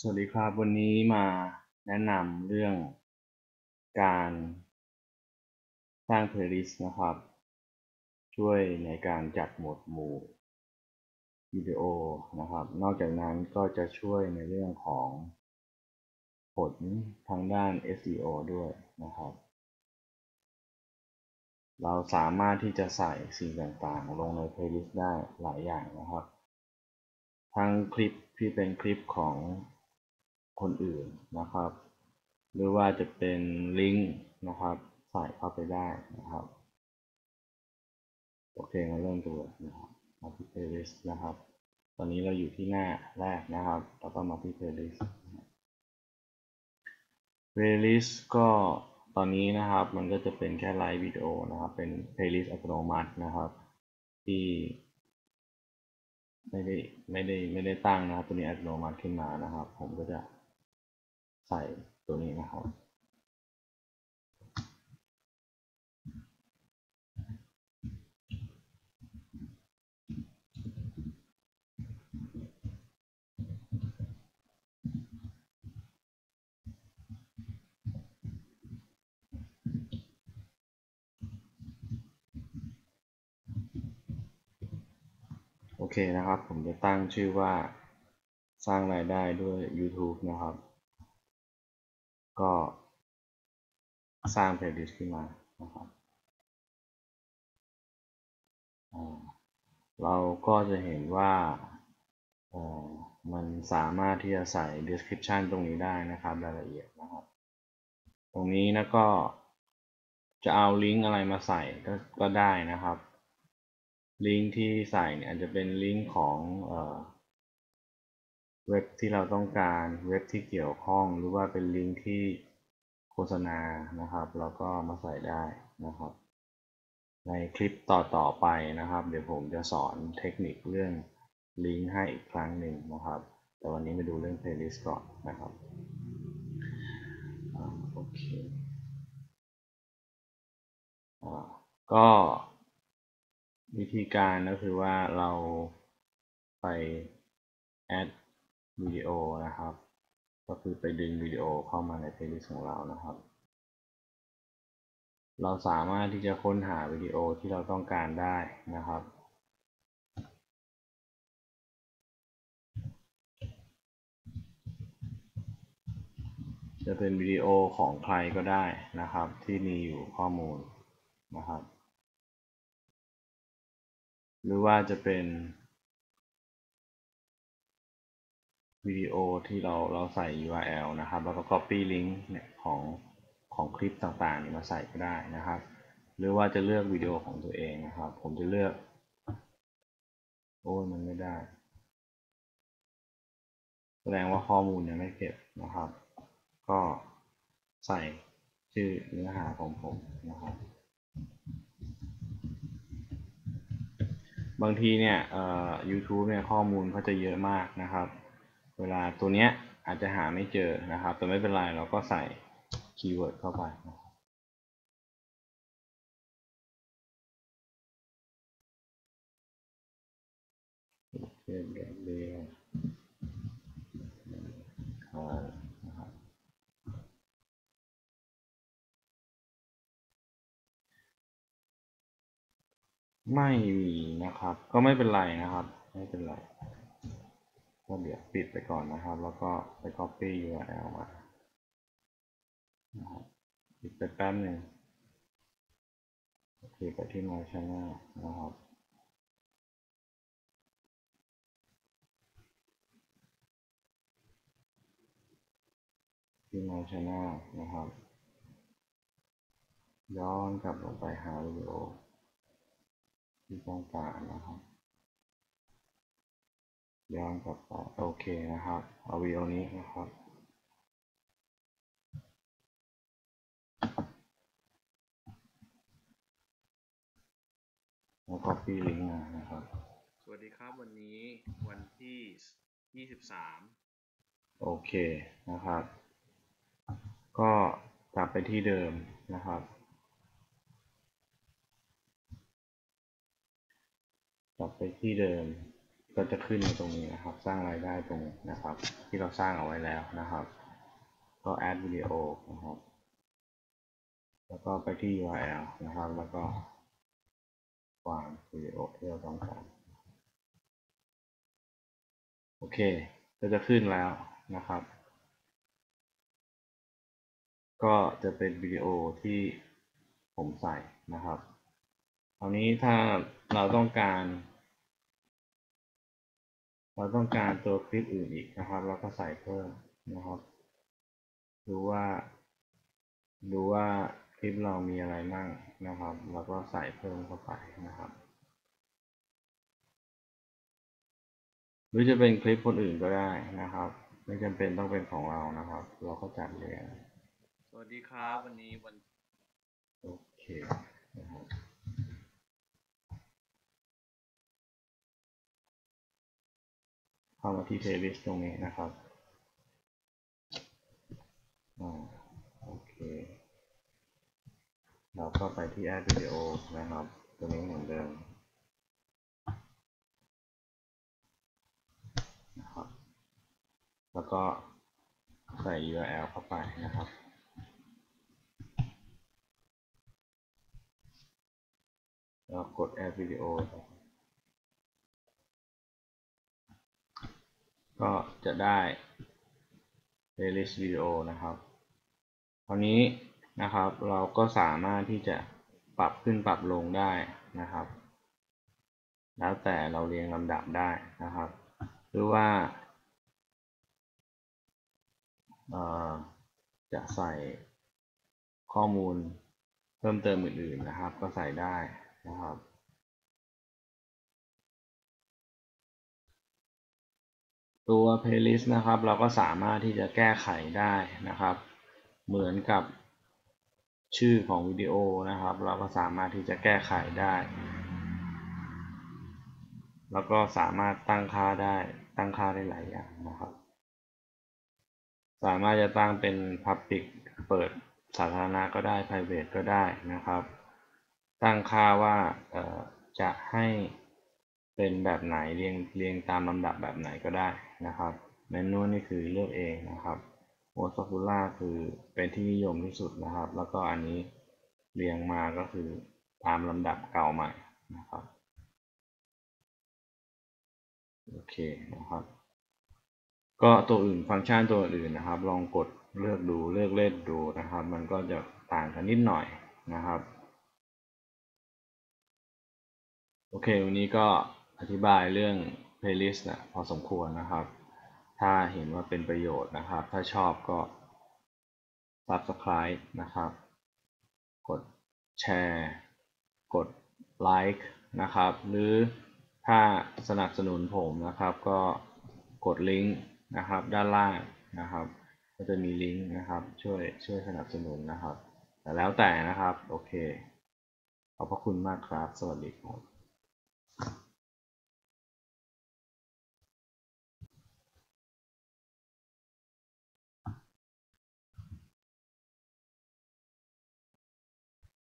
สวัสดีครับวันนี้มาแนะนำเรื่องการสร้าง playlist นะครับ ช่วยในการจัดหมวดหมู่วิดีโอนะครับ นอกจากนั้นก็จะช่วยในเรื่องของผลทางด้าน SEO ด้วยนะครับ เราสามารถที่จะใส่สิ่งต่างๆ ลงใน playlist ได้หลายอย่างนะครับ ทั้งคลิปที่เป็นคลิปของ คนอื่นนะครับ หรือว่าจะเป็นลิงก์นะครับ ใส่เข้าไปได้นะครับ โอเคมาเริ่มดูนะครับ มาที่ playlist นะครับ ตอนนี้เราอยู่ที่หน้าแรกนะครับแล้วก็มาที่ playlist playlist ก็ตอนนี้นะครับมันก็จะเป็นแค่ไลฟ์วิดีโอนะครับ เป็น playlist อัตโนมัตินะครับ ที่ไม่ได้ไม่ได้ไม่ได้ตั้งนะครับ ตัวนี้อัตโนมัติขึ้นมานะครับ ผมก็จะ ใส่ตัวนี้นะครับโอเคนะครับ ผมจะตั้งชื่อว่าสร้างรายได้ด้วย YouTube นะครับ ก็สร้าง playlist ขึ้นมานะครับเราก็จะเห็นว่ามันสามารถที่จะใส่ description ตรงนี้ได้นะครับรายละเอียดนะครับ ตรงนี้นะก็จะเอาลิงก์อะไรมาใส่ก็ก็ได้นะครับ ลิงก์ที่ใส่เนี่ยอาจจะเป็นลิงก์ของ เว็บที่เราต้องการเว็บที่เกี่ยวข้องหรือว่าเป็นลิงก์ที่โฆษณานะครับ เราก็มาใส่ได้นะครับ ในคลิปต่อต่อไปนะครับ เดี๋ยวผมจะสอนเทคนิคเรื่องลิงก์ให้อีกครั้งหนึ่งนะครับ แต่วันนี้มาดูเรื่อง playlist ก่อนนะครับโอเคก็วิธีการก็คือว่าเราไป add วิดีโอนะครับ ก็คือไปดึงวิดีโอเข้ามาใน playlist ของเรานะครับ เราสามารถที่จะค้นหาวิดีโอที่เราต้องการได้นะครับจะเป็นวิดีโอของใครก็ได้นะครับ ที่มีอยู่ข้อมูลนะครับ หรือว่าจะเป็น วิดีโอที่เราเราใส่ URL นะครับ แล้วก็ copy link เนี่ยของของคลิปต่างๆมาใส่ก็ได้นะครับ หรือว่าจะเลือกวิดีโอของตัวเองนะครับ ผมจะเลือก โอ้ยมันไม่ได้ แสดงว่าข้อมูลยังไม่เก็บนะครับ ก็ใส่ชื่อเนื้อหาของผมนะครับ บางทีเนี่ยเอ่อ YouTube เนี่ยข้อมูลเขาจะเยอะมากนะครับ เวลาตัวเนี้ยอาจจะหาไม่เจอนะครับ แต่ไม่เป็นไรเราก็ใส่คีย์เวิร์ดเข้าไปเช่นแกเรียคานะครับไม่มีนะครับ ก็ไม่เป็นไรนะครับ ไม่เป็นไร ก็เดี๋ยวปิดไปก่อนนะครับ แล้วก็ไป copy URL มาปิดไปแป๊บหนึ่งโอเคไปที่ My Channel นะครับที่ My Channel นะครับ ย้อนกลับลงไปหาวิดีโอที่ต้องการนะครับ ย้อนกลับไปโอเคนะครับเอาวิดีโอนี้นะครับแล้ว copy link มานะครับ สวัสดีครับวันนี้วันที่ 23 โอเคนะครับ ก็กลับไปที่เดิมนะครับกลับไปที่เดิม ก็จะขึ้นในตรงนี้นะครับ สร้างรายได้ตรงนะครับ ที่เราสร้างเอาไว้แล้วนะครับ ก็ add video นะครับ แล้วก็ไปที่ URL นะครับ แล้วก็วางวิดีโอที่เราต้องการโอเค ก็จะขึ้นแล้วนะครับ ก็จะเป็นวิดีโอที่ผมใส่นะครับคราวนี้ถ้าเราต้องการ เราต้องการตัวคลิปอื่นอีกนะครับ เราก็ใส่เพิ่มนะครับดูว่าดูว่าคลิปเรามีอะไรมั่งนะครับ แล้วก็ใส่เพิ่มเข้าไปนะครับ หรือจะเป็นคลิปคนอื่นก็ได้นะครับ ไม่จำเป็นต้องเป็นของเรานะครับ เราก็จัดเรียงสวัสดีครับ วันนี้วัน โอเคนะครับ เข้ามาที่ playlist ตรงนี้นะครับอ่าโอเค เราก็ไปที่ add video นะครับ ตัวนี้เหมือนเดิมนะครับ แล้วก็ใส่ URL เข้าไปนะครับแล้วกด add video ก็จะได้ playlist video นะครับคราวนี้นะครับเราก็สามารถที่จะปรับขึ้นปรับลงได้นะครับ แล้วแต่เราเรียงลำดับได้นะครับ หรือว่าจะใส่ข้อมูลเพิ่มเติมอื่นๆนะครับ ก็ใส่ได้นะครับ ตัว playlist นะครับ เราก็สามารถที่จะแก้ไขได้นะครับ เหมือนกับชื่อของวิดีโอนะครับ เราก็สามารถที่จะแก้ไขได้ แล้วก็สามารถตั้งค่าได้ตั้งค่าได้หลายอย่างนะครับ สามารถจะตั้งเป็น Public เปิดสาธารณะก็ได้ Private ก็ได้นะครับ ตั้งค่าว่าจะให้เป็นแบบไหนเรียงเรียงตามลำดับแบบไหนก็ได้ นะครับเมนูนี่คือเลือกเองนะครับ most popular คือเป็นที่นิยมที่สุดนะครับ แล้วก็อันนี้เรียงมาก็คือตามลำดับเก่าใหม่นะครับ โอเคนะครับ ก็ตัวอื่นฟังก์ชันตัวอื่นนะครับ ลองกดเลือกดูเลือกเล่นดูนะครับ มันก็จะต่างกันนิดหน่อยนะครับโอเค วันนี้ก็อธิบายเรื่อง playlist นะพอสมควรนะครับ ถ้าเห็นว่าเป็นประโยชน์นะครับ ถ้าชอบก็ subscribe นะครับ กดแชร์ กดไลค์นะครับ หรือถ้าสนับสนุนผมนะครับ ก็กดลิงก์นะครับ ด้านล่างนะครับ ก็จะมีลิงก์นะครับ ช่วยช่วยสนับสนุนนะครับ แต่แล้วแต่นะครับ โอเค ขอบพระคุณมากครับ สวัสดีครับ